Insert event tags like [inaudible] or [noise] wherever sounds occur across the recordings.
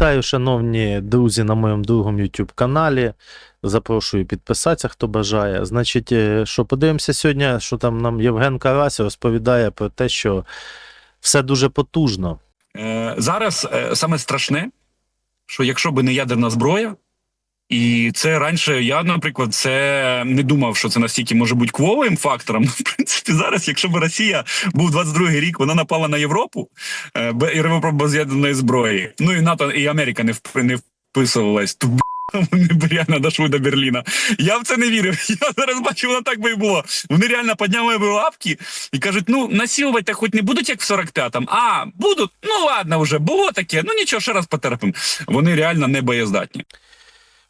Вітаю, шановні друзі, на моєму другому YouTube каналі. Запрошую підписатися, хто бажає. Значить, е, що подивимося сьогодні, що там нам Євген Карась розповідає про те, що все дуже потужно. Е, зараз е, саме страшне, що якщо би не ядерна зброя, і це раніше я, наприклад, це не думав, що це настільки може бути кволим фактором. [laughs] Ну, в принципі, зараз, якщо б Росія був 22-й рік, вона напала на Європу е, Європа без ядерної зброї. Ну і НАТО, і Америка не не вписувалась. Б**, [laughs] вони б реально дошли до Берліна. Я в це не вірив. [laughs] Я зараз бачу, воно так би і було. Вони реально підняли би лапки і кажуть: ну насилувати хоч не будуть як в 45-му. А, будуть. Ну ладно, вже було таке. Ну нічого, ще раз потерпимо. Вони реально не боєздатні.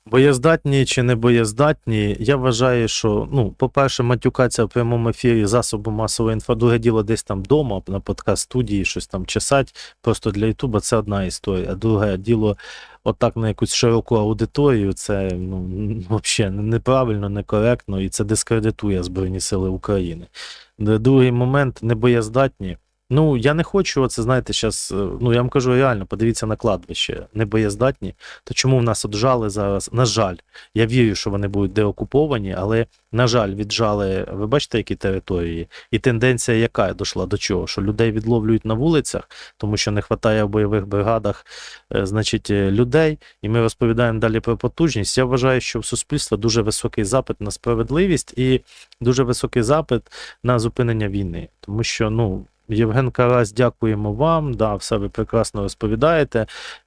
Боєздатні чи не боєздатні, я вважаю, що, ну, по-перше, матюкація в прямому ефірі засобу масової інфо, друге діло десь там вдома, на подкаст-студії, щось там чесать, просто для Ютуба це одна історія. Друге діло, отак на якусь широку аудиторію, це ну, взагалі неправильно, некоректно, і це дискредитує Збройні Сили України. Другий момент небоєздатні. Ну, я не хочу, оце, знаєте, зараз, ну я вам кажу реально, подивіться на кладбище, небоєздатні, то чому в нас отжали зараз? На жаль, я вірю, що вони будуть деокуповані, але, на жаль, віджали, ви бачите, які території, і тенденція яка дійшла до чого? Що людей відловлюють на вулицях, тому що не вистачає в бойових бригадах, е, значить, е, людей, і ми розповідаємо далі про потужність. Я вважаю, що в суспільства дуже високий запит на справедливість і дуже високий запит на зупинення війни, тому що, ну. Євген Карась, дякуємо вам. Да, все ви прекрасно розповідаєте.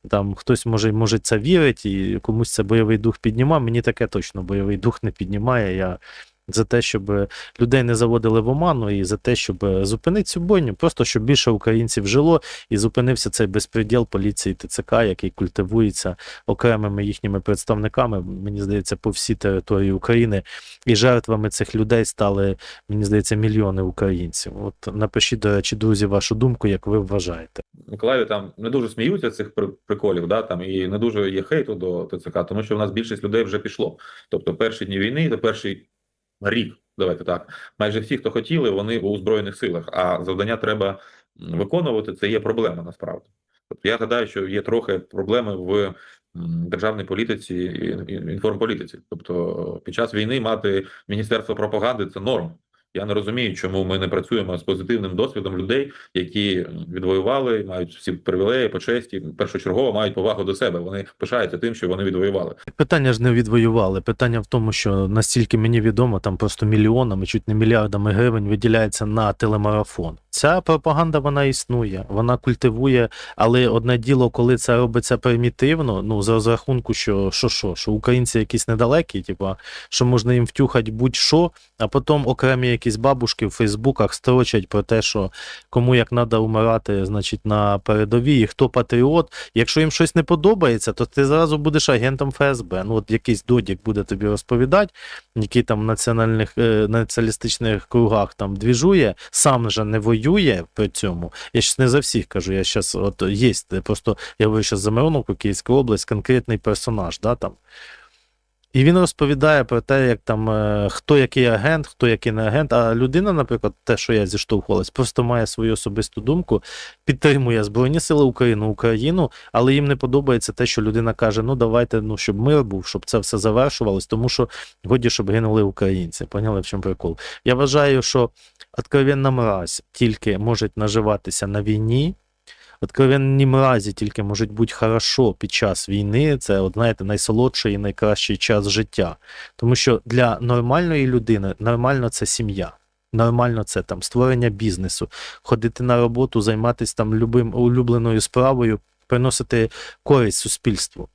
Там хтось може може це вірить, і комусь це бойовий дух піднімає. Мені таке точно бойовий дух не піднімає. Я за те, щоб людей не заводили в оману, і за те, щоб зупинити цю бойню, просто щоб більше українців жило і зупинився цей безпреділ поліції ТЦК, який культивується окремими їхніми представниками, мені здається, по всій території України. І жертвами цих людей стали, мені здається, мільйони українців. От напишіть, до речі, друзі, вашу думку, як ви вважаєте. Миколаєві там не дуже сміються цих при- приколів, да, там і не дуже є хейту до ТЦК, тому що в нас більшість людей вже пішло. Тобто, перші дні війни, та перший рік, давайте так. Майже всі, хто хотіли, вони у збройних силах. А завдання треба виконувати. Це є проблема насправді. Тобто, я гадаю, що є трохи проблеми в державній політиці і інформполітиці. Тобто, під час війни мати міністерство пропаганди це норм. Я не розумію, чому ми не працюємо з позитивним досвідом людей, які відвоювали, мають всі привілеї, почесті, першочергово мають повагу до себе. Вони пишаються тим, що вони відвоювали. Питання ж не відвоювали. Питання в тому, що настільки мені відомо, там просто мільйонами, чуть не мільярдами гривень виділяється на телемарафон. Ця пропаганда вона існує, вона культивує, але одне діло, коли це робиться примітивно, ну з розрахунку, що що, що, що українці якісь недалекі, типа, що можна їм втюхати будь-що, а потім окремі якісь бабушки в Фейсбуках строчать про те, що кому як треба умирати, значить, на передовій, хто патріот. Якщо їм щось не подобається, то ти зразу будеш агентом ФСБ. Ну, от якийсь додік буде тобі розповідати, який там в національних е, націоналістичних кругах там двіжує, сам же не воює при цьому. Я щас не за всіх кажу, я щас, от є, просто я говорю щас за Мироновку, Київська область, конкретний персонаж, да, там. І він розповідає про те, як там е, хто який агент, хто який не агент. А людина, наприклад, те, що я зіштовхувалась, просто має свою особисту думку, підтримує Збройні Сили України, Україну, але їм не подобається те, що людина каже: ну давайте, ну щоб мир був, щоб це все завершувалось, тому що годі, щоб гинули українці. Поняли, в чому прикол? Я вважаю, що откровенна мразь тільки може наживатися на війні. Откровенні мразі тільки можуть бути хорошо під час війни. Це, от, знаєте, найсолодший і найкращий час життя. Тому що для нормальної людини нормально це сім'я. Нормально це там створення бізнесу, ходити на роботу, займатися там любим улюбленою справою, приносити користь суспільству,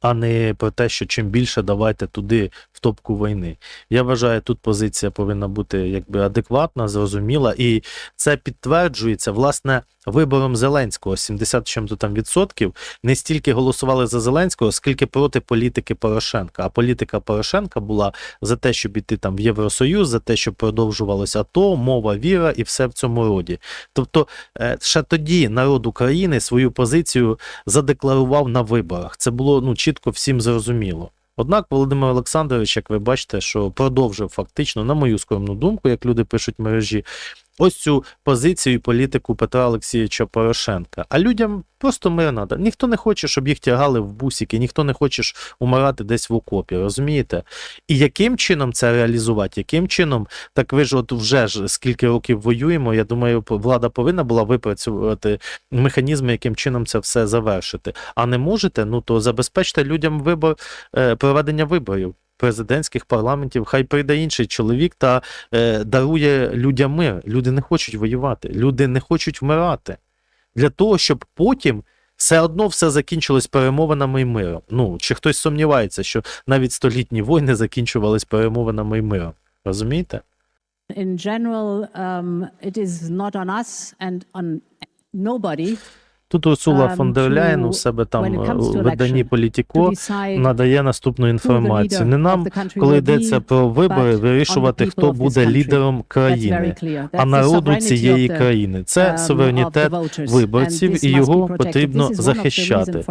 а не про те, що чим більше давайте туди в топку війни. Я вважаю, тут позиція повинна бути якби адекватна, зрозуміла, і це підтверджується власне вибором Зеленського. 70 чим-то там відсотків не стільки голосували за Зеленського, скільки проти політики Порошенка. А політика Порошенка була за те, щоб іти там в Євросоюз, за те, щоб продовжувалося АТО, мова, віра і все в цьому роді. Тобто, е, ще тоді народ України свою позицію задекларував на виборах. Це було ну чітко всім зрозуміло. Однак Володимир Олександрович, як ви бачите, що продовжив фактично, на мою скромну думку, як люди пишуть в мережі, ось цю позицію і політику Петра Олексійовича Порошенка. А людям просто мир надо. Ніхто не хоче, щоб їх тягали в бусики, ніхто не хоче умирати десь в окопі, розумієте? І яким чином це реалізувати? Яким чином? Так ви ж от вже ж скільки років воюємо. Я думаю, влада повинна була випрацювати механізми, яким чином це все завершити. А не можете, ну то забезпечте людям вибор е, проведення виборів. Президентських парламентів, хай прийде інший чоловік та е, дарує людям мир. Люди не хочуть воювати, люди не хочуть вмирати. Для того, щоб потім все одно все закінчилось перемовинами і миром. Ну, чи хтось сумнівається, що навіть столітні війни закінчувались перемовинами і миром. Розумієте? in general, um, it is not on us and on nobody Тут Урсула Um, фон дер Ляєн у себе там е, у виданні Політіко надає наступну інформацію. Не нам, коли йдеться про вибори, вирішувати, хто буде лідером країни, а народу цієї країни. Це um, суверенітет виборців, і його потрібно захищати,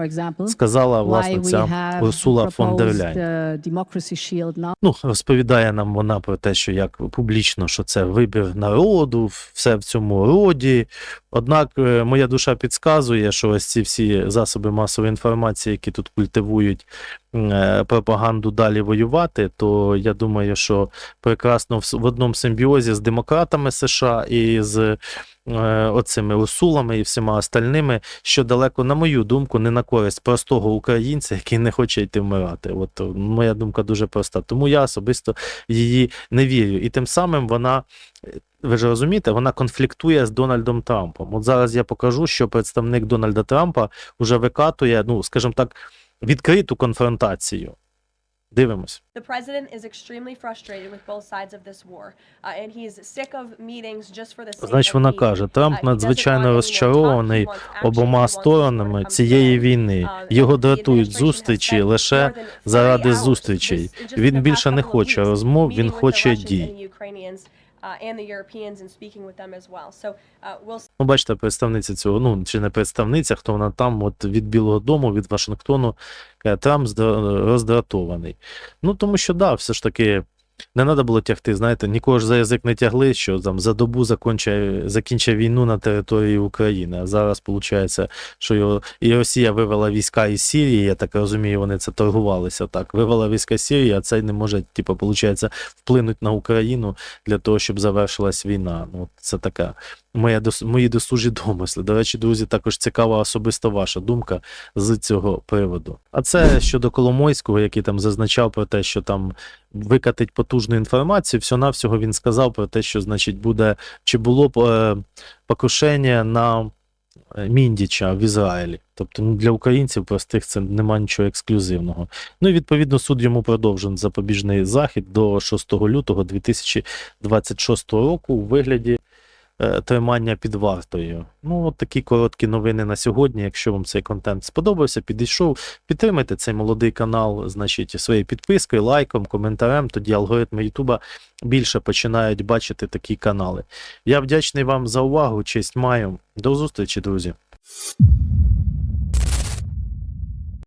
сказала власне ця Урсула фон дер now. Ну, розповідає нам вона про те, що як публічно, що це вибір народу, все в цьому роді. Однак е, моя душа підказує, що ось ці всі засоби масової інформації, які тут культивують е, пропаганду далі воювати, то я думаю, що прекрасно в, одному симбіозі з демократами США і з е, оцими усулами і всіма остальними, що далеко, на мою думку, не на користь простого українця, який не хоче йти вмирати. От е, моя думка дуже проста. Тому я особисто її не вірю. І тим самим вона. Ви ж розумієте, вона конфліктує з Дональдом Трампом. От зараз я покажу, що представник Дональда Трампа вже викатує, ну скажімо так, відкриту конфронтацію. Дивимось. The president is extremely frustrated with both sides of this war, uh, and he's sick of meetings just for the sake Значить, вона каже, Трамп Uh, doesn't надзвичайно розчарований обома сторонами цієї війни. Um, Його дратують зустрічі лише more than 30 заради зустрічей. Він більше не хоче розмов, він хоче дій. And the Ukrainians, uh, and the Europeans and speaking with them as well. So uh, we'll Ну, бачите, представниця цього, ну чи не представниця, хто вона там, от від Білого Дому, від Вашингтону, Трамп здра- роздратований. Ну тому що да, все ж таки. Не треба було тягти, знаєте, нікого ж за язик не тягли, що там за добу закінчив, закінчив війну на території України. А зараз виходить, що його і Росія вивела війська із Сирії, я так розумію, вони це торгувалися так. Вивела війська з Сирії, а цей не може, типу, виходить, вплинути на Україну для того, щоб завершилась війна. Ну, це така моя мої досужі домисли. До речі, друзі, також цікава особисто ваша думка з цього приводу. А це щодо Коломойського, який там зазначав про те, що там викатить потужну інформацію. Всього-навсього він сказав про те, що значить буде чи було б е, покушення на е, Міндіча в Ізраїлі. Тобто ну, для українців простих це нема нічого ексклюзивного. Ну і відповідно суд йому продовжен запобіжний захід до 6 лютого 2026 року у вигляді тримання під вартою. Ну, от такі короткі новини на сьогодні. Якщо вам цей контент сподобався, підійшов, підтримайте цей молодий канал, значить, своєю підпискою, лайком, коментарем. Тоді алгоритми Ютуба більше починають бачити такі канали. Я вдячний вам за увагу. Честь маю. До зустрічі, друзі.